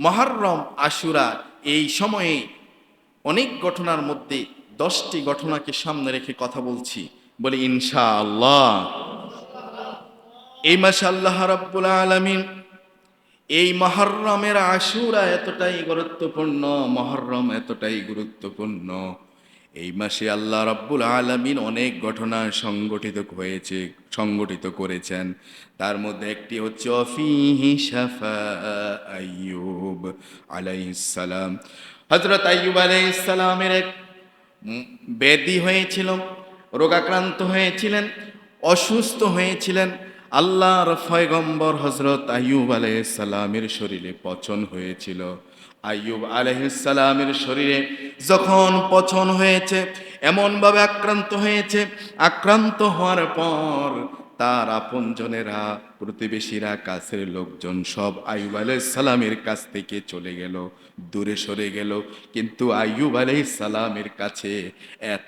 মহরম আশুরা এই সময়ে অনেক ঘটনার মধ্যে দশটি ঘটনাকে সামনে রেখে কথা বলছি। বলে ইনশা আল্লাহ এই মাসে আল্লাহ রাব্বুল আলমিন, এই মহরমের আশুরা এতটাই গুরুত্বপূর্ণ, মহরম এতটাই গুরুত্বপূর্ণ। এই মাসে আল্লাহ রাব্বুল আলামিন অনেক ঘটনা সংগঠিত হয়েছে, সংগঠিত করেছেন। তার মধ্যে একটি হচ্ছে, অফিহি শাফা আইয়ুব আলাইহিস সালাম। হযরত আইয়ুব আলাইহিস এক ব্যাধি হয়েছিল, রোগাক্রান্ত হয়েছিলেন, অসুস্থ হয়েছিলেন। আল্লাহর ফয়গম্বর হজরত আইয়ুব আলাইসালামের শরীরে পচন হয়েছিল। আইয়ুব আলাইসালামের শরীরে যখন পচন হয়েছে, এমনভাবে আক্রান্ত হয়েছে, আক্রান্ত হওয়ার পর তার আপনজনেরা প্রতিবেশীরা, কাছের লোকজন সব আইয়ুব আলাইসালামের কাছ থেকে চলে গেল, দূরে সরে গেল। কিন্তু আইয়ুব আলাইসালামের কাছে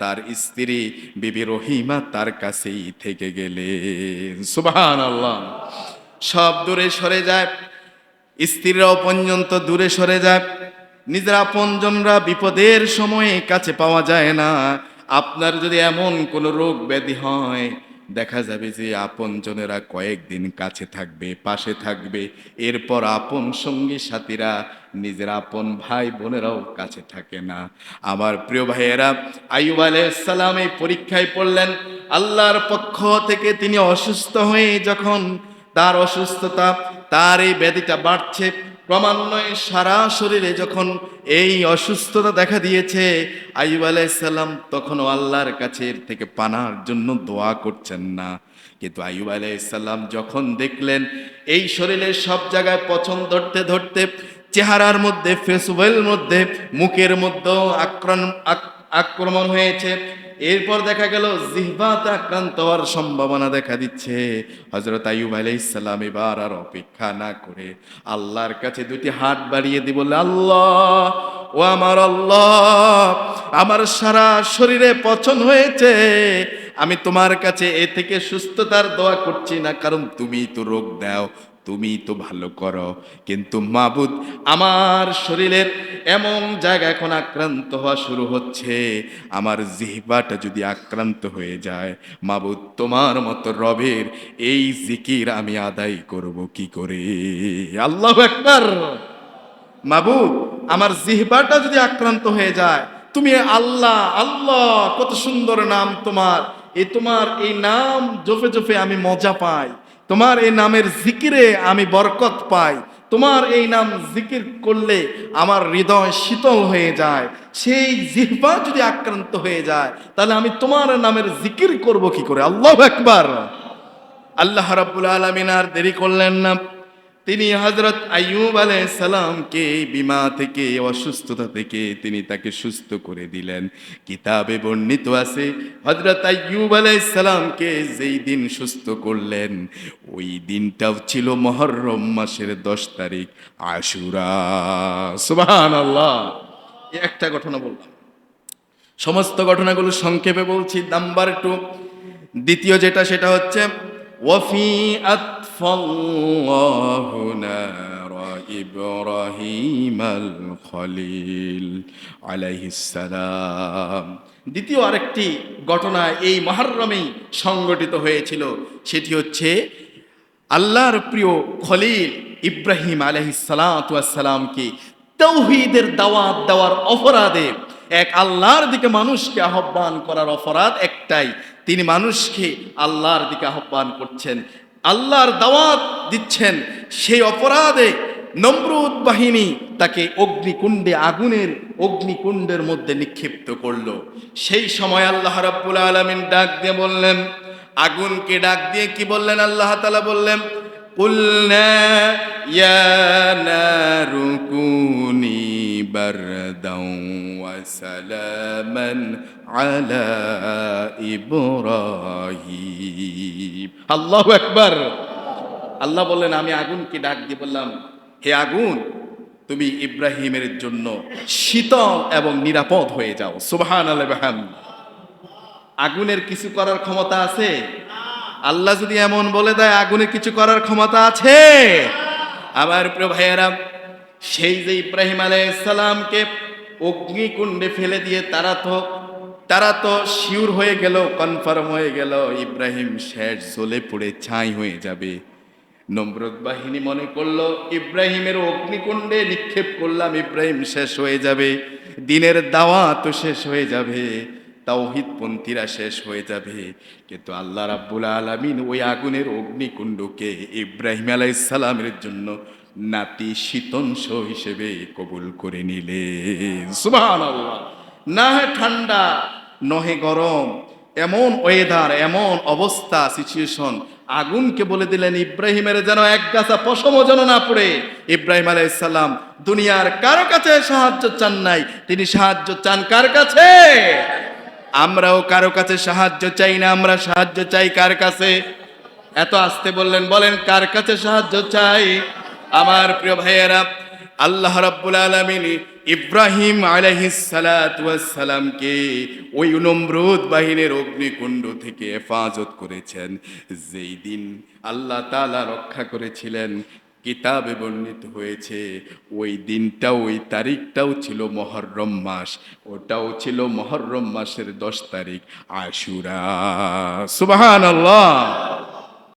তার স্ত্রী বিবি রহিমা তার কাছেই থেকে গেলে সুবহান আল্লাহ সব দূরে সরে যায় স্ত্রীরাও পর্যন্ত দূরে সরে যায়। নিজের আপনজনরা বিপদের সময়ে কাছে পাওয়া যায় না। আপনার যদি এমন কোনো রোগ ব্যাধি হয়, দেখা যাবে যে আপনজনেরা কয়েকদিন কাছে থাকবে, পাশে থাকবে। এরপর আপন সঙ্গী সাথীরা, নিজের আপন ভাই বোনেরাও কাছে থাকে না। আমার প্রিয় ভাইয়েরা, আইয়ুব আলাইসালাম এই পরীক্ষায় পড়লেন, আল্লাহর পক্ষ থেকে তিনি অসুস্থ হয়ে যখন তার অসুস্থতা তার এই ব্যাধিটা বাড়ছে। ক্রমান্বয়ে সারা শরীরে যখন এই অসুস্থতা দেখা দিয়েছে আইব আলাইসাল্লাম তখনও আল্লাহর কাছে এর থেকে পানার জন্য দোয়া করছেন না। কিন্তু আইব আলাইসাল্লাম যখন দেখলেন, এই শরীরের সব জায়গায় পছন্দ ধরতে ধরতে, চেহারার মধ্যে ফেসবুকের মধ্যে, মুখের মধ্যেও আক্রমণ আক- আক্রমণ হয়েছে। এরপর দেখা গেল জিহবাত আক্রান্ত হওয়ার সম্ভাবনা দেখা দিচ্ছে। হজরত আইয়ুব আলাইসাল্লাম এবার আর অপেক্ষা না করে আল্লাহর কাছে দুটি হাত বাড়িয়ে দিয়ে বললে, আল্লাহ, ও আমার আল্লাহ, আমার সারা শরীরে পচন হয়েছে। আমি তোমার কাছে এ থেকে সুস্থতার দোয়া করছি না, কারণ তুমি তো রোগ দাও তুমি তো ভালো করো। কিন্তু মাবুদ, আমার শরীরের এমন জায়গা এখন আক্রান্ত হওয়া শুরু হচ্ছে। আমার জিহবাটা যদি আক্রান্ত হয়ে যায়, মাবুদ, তোমার মতো রবের এই জিকির আমি আদায় করব কি করে? আল্লাহ একবার মাবুদ, আমার জিহবাটা যদি আক্রান্ত হয়ে যায়, তুমি আল্লাহ আল্লাহ, কত সুন্দর নাম তোমার। এ তোমার এই নাম জোফে জোফে আমি মজা পাই। তোমার এই নামের জিকিরে আমি বরকত পাই। তোমার এই নাম জিকির করলে আমার হৃদয় শীতল হয়ে যায়। সেই জিহ্বা যদি আক্রান্ত হয়ে যায়, তাহলে আমি তোমার নামের জিকির করব কি করে? আল্লাহ একবার আল্লাহ রাবুল আলামিন আর দেরি করলেন না। তিনি হজরত আইয়ুব আলাইহিস সালামকে বিমা থেকে, অসুস্থতা থেকে তিনি তাকে সুস্থ করে দিলেন। কিতাবে বর্ণিত আছে হজরত আইয়ুব আলাইহিস সালামকে যেই দিন সুস্থ করলেন, ওই দিনটাও ছিল মহরম মাসের দশ তারিখ, আশুরা। সুবহানাল্লাহ। আল্লাহ একটা ঘটনা বললাম। সমস্ত ঘটনাগুলো সংক্ষেপে বলছি। নাম্বার টু দ্বিতীয় যেটা সেটা হচ্ছে ওয়াফি আতফাল্লাহু নারা ইব্রাহিম আল খলিল আলাইহিস সালাম দ্বিতীয় আরেকটি ঘটনা এই মহরমেই সংগঠিত হয়েছিল, সেটি হচ্ছে আল্লাহর প্রিয় খলিল ইব্রাহিম আলহিসালামকে তৌহিদের দাওয়াত দেওয়ার অপরাধে এক আল্লাহর দিকে মানুষকে আহ্বান করার অপরাধ একটাই তিনি মানুষকে আল্লাহর দিকে আহ্বান করছেন, আল্লাহর দাওয়াত দিচ্ছেন। সেই অপরাধে নমরুদ বাহিনী তাকে অগ্নিকুণ্ডে, আগুনের অগ্নিকুণ্ডের মধ্যে নিক্ষিপ্ত করল। সেই সময় আল্লাহ রাব্বুল আলমিন ডাক দিয়ে বললেন, আগুনকে ডাক দিয়ে কি বললেন? আল্লাহ তালা বললেন রুকুনি বারদাউ মন على إبراهيم আল্লাহু আকবার আল্লাহ বললেন আমি আগুনকে ডাক দিয়ে বললাম হে আগুন তুমি ইব্রাহিমের জন্য শীতল এবং নিরাপদ হয়ে যাও সুবহান আল্লাহ আগুনের কিছু করার ক্ষমতা আছে আল্লাহ যদি এমন বলে দেয় আগুনের কিছু করার ক্ষমতা আছে আমার প্রিয় ভাইয়েরা সেই যে ইব্রাহিম আলাইসালামকে অগ্নিকুণ্ডে ফেলে দিয়ে তারা তো তারা তো শিওর হয়ে গেল কনফার্ম হয়ে গেল, ইব্রাহিম শেষ জ্বলে পড়ে ছাই হয়ে যাবে। নম্রত বাহিনী মনে করল, ইব্রাহিমের অগ্নিকুণ্ডে নিক্ষেপ করলাম, ইব্রাহিম শেষ হয়ে যাবে। দিনের দাওয়া তো শেষ হয়ে যাবে তাওহিদ পন্থীরা শেষ হয়ে যাবে। কিন্তু আল্লাহ রাব্বুল আলামিন ওই আগুনের অগ্নিকুণ্ডকে ইব্রাহিম আলাইসালামের জন্য নাতি শীতংশ হিসেবে কবুল করে নিলে সুবহানাল্লাহ। না হে ঠান্ডা নহে গরম। এমন ওয়েদার এমন অবস্থা সিচুয়েশন আগুনকে বলে দিলেন ইব্রাহিমের যেন এক গাছা পশমও যেন না পড়ে। ইব্রাহিম আলাইসাল্লাম দুনিয়ার কারও কাছে সাহায্য চান নাই। তিনি সাহায্য চান কার কাছে? আমরাও কারও কাছে সাহায্য চাই না, আমরা সাহায্য চাই কার কাছে? এত আসতে বললেন, বলেন, কার কাছে সাহায্য চাই? আমার প্রিয় ভাইয়েরা আল্লাহ রাব্বুল আলামিন ইব্রাহিম আলাইহিসসালামকে ওই নমরুদ বাহিনীর অগ্নিকুণ্ড থেকে হেফাজত করেছেন। যেই দিন আল্লাহ তাআলা রক্ষা করেছিলেন, কিতাবে বর্ণিত হয়েছে, ওই দিনটা ওই তারিখটাও ছিল মহরম মাস। ওটাও ছিল মহরম মাসের দশ তারিখ, আশুরা। সুবাহান আল্লাহ